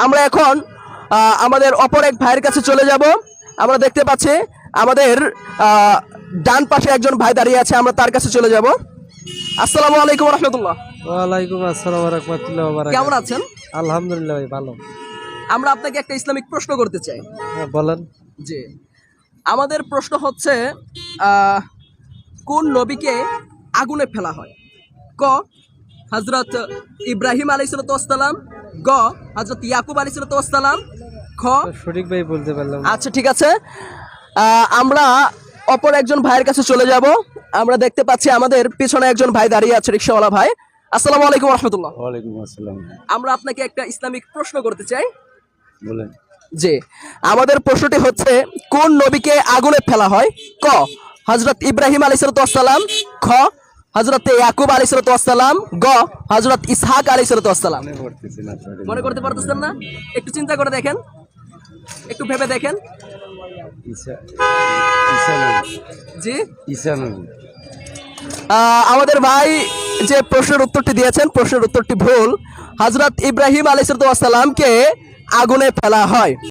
আমরা এখন আমাদের অপর এক ভাইয়ের কাছে চলে যাব। আমরা দেখতে পাচ্ছি আমাদের আহ, ডান পাশে একজন ভাই দাঁড়িয়ে আছে আমরা তার কাছে চলে যাব। আসসালামু আলাইকুম রহমতুল্লাহ ওয়ালাইকুম আসসালাম রহমতুল্লাহ কেমন আছেন? আলহামদুলিল্লাহ ভাই ভালো। আমরা আপনাকে একটা ইসলামিক প্রশ্ন করতে চাই। হ্যাঁ, বলেন। জি। আমাদের প্রশ্ন হচ্ছে আহ, কোন নবীকে আগুনে ফেলা হয়? ক হজরত ইব্রাহিম আলী সালাতাম গ হজরত ইয়াকুব আলী সালাতাম খ সঠিক ভাই বলতে পারলাম আচ্ছা ঠিক আছে। আমরা অপর একজন ভাইয়ের কাছে চলে যাব। আমরা দেখতে পাচ্ছি আমাদের পিছনে একজন ভাই দাঁড়িয়ে আছে রিক্সাওয়ালা ভাই। আসসালামু আলাইকুম রহমতুল্লাহ ওয়ালাইকুম আসসালাম। আমরা আপনাকে একটা ইসলামিক প্রশ্ন করতে চাই। বলেন। জি। আমাদের প্রশ্নটি হচ্ছে কোন নবীকে আগুনে ফেলা হয়? ক হজরত ইব্রাহিম আলী সালাম খ হজরত ইয়াকুব আলী সালাম গ হজরত ইসহাক আলী সালাম করতেছি মনে করতে পারতেছেন না? একটু চিন্তা করে দেখেন। একটু ভেবে দেখেন। জি। আমাদের ভাই যে প্রশ্নের উত্তরটি দিয়েছেন প্রশ্নের উত্তরটি ভুল। হজরত ইব্রাহিম আলী সালামকে আগুনে ফেলা হয়।